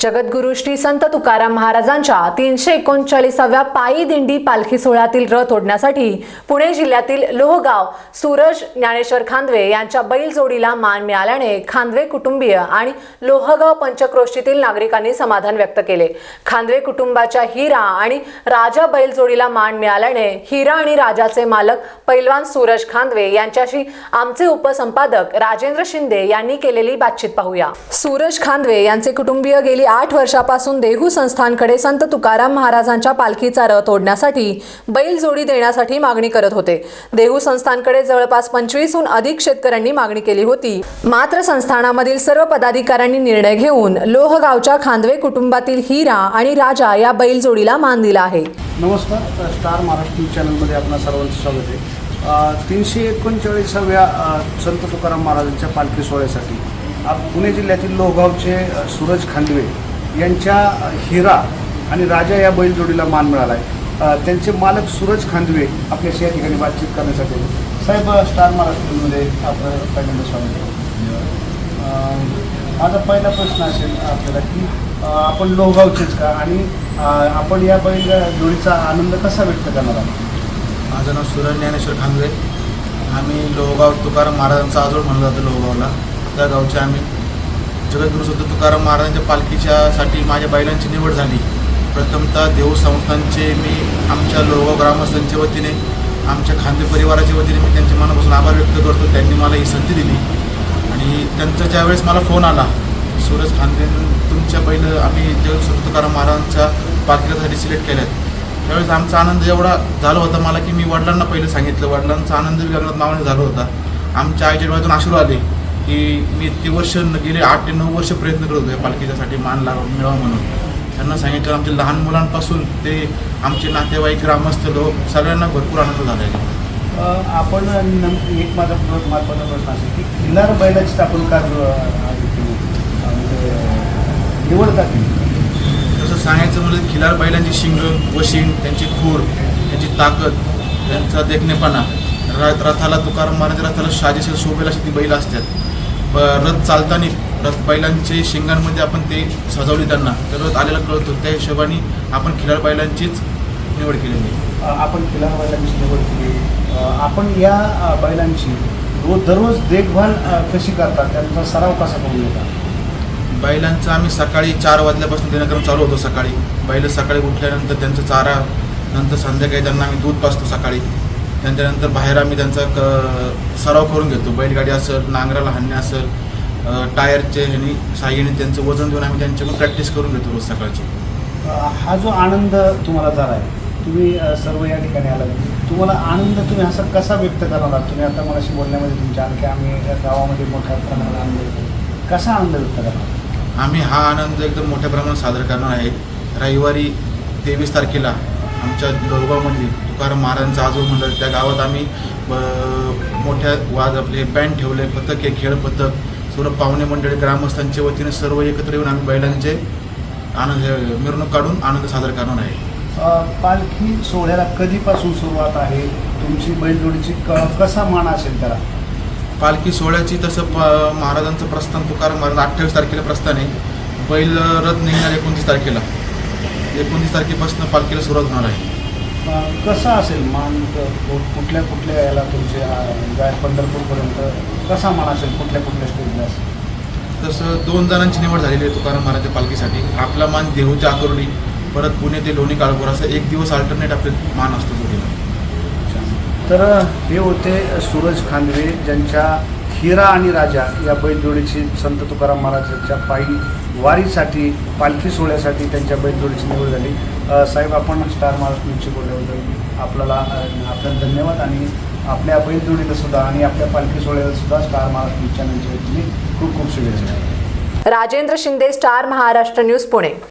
जगद्गुरु श्री संत तुकाराम महाराजांच्या तीनशे एकोणचाळीसाव्या पायी दिंडी पालखी सोहळ्यातील रथ ओढण्यासाठी पुणे जिल्ह्यातील लोहगाव सूरज ज्ञानेश्वर खांदवे यांच्या बैलजोडीला मान मिळाल्याने खांदवे कुटुंबीय आणि लोहगाव पंचक्रोशीतील नागरिकांनी समाधान व्यक्त केले. खांदवे कुटुंबाच्या हिरा आणि राजा बैलजोडीला मान मिळाल्याने हिरा आणि राजाचे मालक पैलवान सूरज खांदवे यांच्याशी आमचे उपसंपादक राजेंद्र शिंदे यांनी केलेली बातचीत पाहूया. सूरज खांदवे यांचे कुटुंबीय गेली आठ वर्षापासून देहू संस्थानकडे संत तुकाराम महाराजांच्या पालखीचा रथ ओढण्यासाठी बैलजोडी देण्यासाठी मागणी करत होते. देहू संस्थानकडे जवळपास पंचवीसहून अधिक शेतकऱ्यांनी मागणी केली होती. मात्र संस्थानामधील सर्व पदाधिकाऱ्यांनी निर्णय घेऊन लोहगावच्या खांदवे कुटुंबातील हिरा आणि राजा या बैलजोडीला मान दिला आहे. नमस्कार स्टार महाराष्ट्र चॅनलमध्ये आपणा सर्वांचं स्वागत आहे. तीनशे एकोणचाळीसाव्या संत तुकाराम महाराजांच्या पालखी सोहळ्यासाठी पुणे जिल्ह्यातील लोहगावचे सूरज खांदवे यांच्या हिरा आणि राजा या बैलजोडीला मान मिळाला आहे त्यांचे मालक सूरज खांदवे आपल्याशी या ठिकाणी बातचीत करण्यासाठी साहेब स्टार महाराष्ट्रमध्ये आपलं पहिल्यांदा स्वागत माझा पहिला प्रश्न असेल आपल्याला की आपण लोहगावचेच का? आणि आपण या बैल जोडीचा आनंद कसा व्यक्त करणार आहोत? माझं नाव सूरज ज्ञानेश्वर खांदवे आम्ही लोहगाव तुकाराम महाराजांचा आजोळ म्हणलं जातं लोहगावला. आपल्या गावचे आम्ही. जगद्गुरु संत तुकाराम महाराजांच्या पालखीच्यासाठी माझ्या बैलांची निवड झाली. प्रथमतः देऊ संस्थांचे मी आमच्या लोहगाव ग्रामस्थांच्या वतीने आमच्या खांदे परिवाराच्या वतीने मी त्यांचे मनापासून आभार व्यक्त करतो. त्यांनी मला ही संधी दिली. आणि त्यांचा ज्यावेळेस मला फोन आला सूरज खांदे तुमच्या बैल आम्ही जगद्गुरु संत तुकाराम महाराजांच्या पालखीसाठी सिलेक्ट केल्यात. त्यावेळेस आमचा आनंद एवढा झाला होता मला की मी वडिलांना पहिलं सांगितलं. वडिलांचा आनंद गगनात मावाने झाला होता. आमच्या आईच्या डोळ्यातून अश्रू आले. की मी इतकी वर्ष गेले आठ ते नऊ वर्ष प्रयत्न करत होतो या पालखीच्यासाठी मान लाव मिळावा म्हणून. त्यांना सांगितलं आमच्या लहान मुलांपासून ते आमचे नातेवाईक ग्रामस्थ लोक सगळ्यांना भरपूर आनंद झाला आहे. आपण एक माझा महत्त्वाचा प्रश्न असेल की खिल्लार बैलाची आपण का म्हणजे निवड का तसं सांगायचं म्हणजे खिलार बैलांची शिंग वशिंग त्यांची खूर त्यांची ताकद त्यांचा देखणेपणा रथ रथाला तुकाराम महाराज रथाला शाजेशीर शोभेला अशी ती बैल असतात. रथ चालताना रथ बैलांचे शिंगांमध्ये आपण ते सजवली त्यांना. तर रथ आलेला कळतो त्या हिशोबाने आपण खिलार बैलांचीच निवड केलेली आपण खिल्लार बैलांची निवड केली आपण या बैलांची रोज दररोज देखभाल कशी करतात त्यांचा सराव कसा करून घेतात बैलांचं आम्ही सकाळी चार वाजल्यापासून दिनक्रम चालू होतो सकाळी. बैल सकाळी उठल्यानंतर त्यांचं चारा नंतर संध्याकाळी त्यांना आम्ही दूध पाजतो सकाळी. त्याच्यानंतर बाहेर आम्ही त्यांचा क सराव करून घेतो. बैलगाडी असेल नांगराला हाणणे असेल टायरचे ह्यानी साह्याने त्यांचं वजन देऊन आम्ही त्यांच्याकडून प्रॅक्टिस करून घेतो रोज सकाळची. हा जो आनंद तुम्हाला झाला आहे तुम्ही सर्व या ठिकाणी आलात. तुम्हाला आनंद तुम्ही असा कसा व्यक्त करणार तुम्ही आता मगाशी बोलण्यामध्ये तुमच्या आणखी आम्ही गावामध्ये मोठ्या प्रमाणात आनंद कसा आनंद व्यक्त करणार आम्ही हा आनंद एकदम मोठ्या प्रमाणात साजरा करणार आहे. रविवारी तेवीस तारखेला आमच्या लोहगावमध्ये तुकाराम महाराजांचा आजोबा मंडळ त्या गावात आम्ही ब- मोठ्या वाज आपले बँड ठेवले पथक आहे खेळ पथक सर्व पाहुणे मंडळी ग्रामस्थांच्या वतीने सर्व एकत्र येऊन आम्ही बैलांचे आनंद हे मिरवणूक काढून आनंद साजरा करणार आहे. पालखी सोहळ्याला कधीपासून सुरुवात आहे? तुमची बैलजोडीची क कसा मान असेल त्याला? पालखी सोहळ्याची तसं प महाराजांचं प्रस्थान तुकाराम महाराज अठ्ठावीस तारखेला प्रस्थान आहे. बैल रथ निघणार एकोणतीस तारखेला. एकोणतीस तारखेपासून पालखीला सुरुवात होणार आहे. कसा असेल मान कुठल्या कुठल्या याला तुमचे अ, जाय पंढरपूरपर्यंत कसा मान असेल? कुठल्या कुठल्या स्टेजला असेल? तसं दोन जणांची निवड झालेली आहे तुकाराम महाराजच्या पालखीसाठी. आपला मान देहूच्या आकुर्डी परत पुणे ते लोणी काळभोर असं एक दिवस अल्टरनेट आपले मान असतो जोडीला. तर हे होते सूरज खांदवे ज्यांच्या हिरा आणि राजा या बैलजोडीची संत तुकाराम महाराजांच्या पायी वारीसाठी पालखी सोहळ्यासाठी त्यांच्या बैलजोडीची निवड झाली. साहेब आपण स्टार महाराष्ट्र बोलल्याबद्दल आपल्याला आपल्याला धन्यवाद आणि आपल्या बैलजोडीला सुद्धा आणि आपल्या पालखी सोहळ्याला सुद्धा स्टार महाराष्ट्र न्यूज चॅनलच्या वतीने खूप खूप शुभेच्छा. Rajendra Shinde star Maharashtra news Pune.